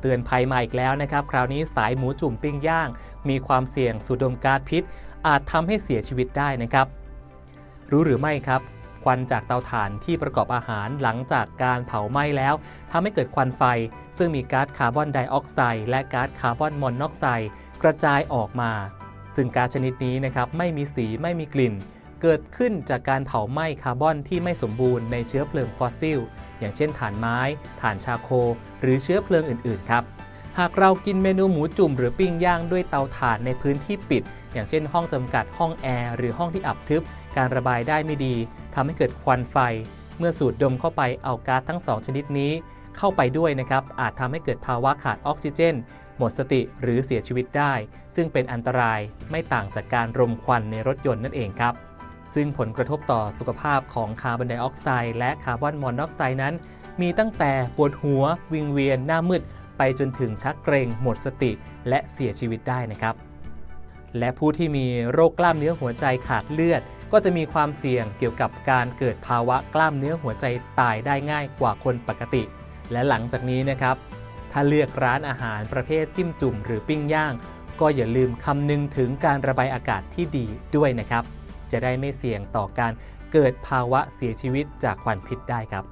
เตือนภัยมาอีกแล้วนะครับ คราวนี้สายหมูจุ่มปิ้งย่าง มีความเสี่ยงสูดดมก๊าซพิษ อาจทำให้เสียชีวิตได้นะครับ รู้หรือไม่ครับ ควันจากเตาถ่านที่ประกอบอาหารหลังจากการเผาไหม้แล้วทำให้เกิดควันไฟ ซึ่งมีก๊าซคาร์บอนไดออกไซด์และก๊าซคาร์บอนมอนอกไซด์กระจายออกมา ซึ่งก๊าซชนิดนี้นะครับไม่มีสีไม่มีกลิ่น เกิดขึ้นจากการเผาไหม้คาร์บอนที่ไม่สมบูรณ์ในเชื้อเพลิงฟอสซิล อย่างเช่นถ่านไม้ ถ่านชาโค หรือเชื้อเพลิงอื่น ๆ ครับ หากเรากินเมนูหมูจุ่มหรือปิ้งย่างด้วยเตาถ่านในพื้นที่ปิด อย่างเช่นห้องจำกัดห้องแอร์หรือห้องที่อับทึบ การระบายได้ไม่ดีทำให้เกิดควันไฟ เมื่อสูดดมเข้าไปเอาก๊าซทั้งสองชนิดนี้ เข้าไปด้วยนะครับอาจทำให้เกิดภาวะขาดออกซิเจนหมดสติหรือเสียชีวิตได้ ซึ่งเป็นอันตรายไม่ต่างจากการรมควันในรถยนต์นั่นเองครับ ซึ่งผลกระทบต่อสุขภาพของคาร์บอนไดออกไซด์และคาร์บอนมอนอกไซด์นั้น มีตั้งแต่ปวดหัว วิงเวียน หน้ามืด ไปจนถึงชักเกรง หมดสติ และเสียชีวิตได้นะครับ และผู้ที่มีโรคกล้ามเนื้อหัวใจขาดเลือด ก็จะมีความเสี่ยงเกี่ยวกับการเกิดภาวะกล้ามเนื้อหัวใจตายได้ง่ายกว่าคนปกติ และหลังจากนี้นะครับ ถ้าเลือกร้านอาหารประเภทจิ้มจุ่มหรือปิ้งย่าง ก็อย่าลืมคำนึงถึงการระบายอากาศที่ดีด้วยนะครับ จะได้ไม่เสี่ยงต่อการเกิดภาวะเสียชีวิตจากควันพิษได้ครับ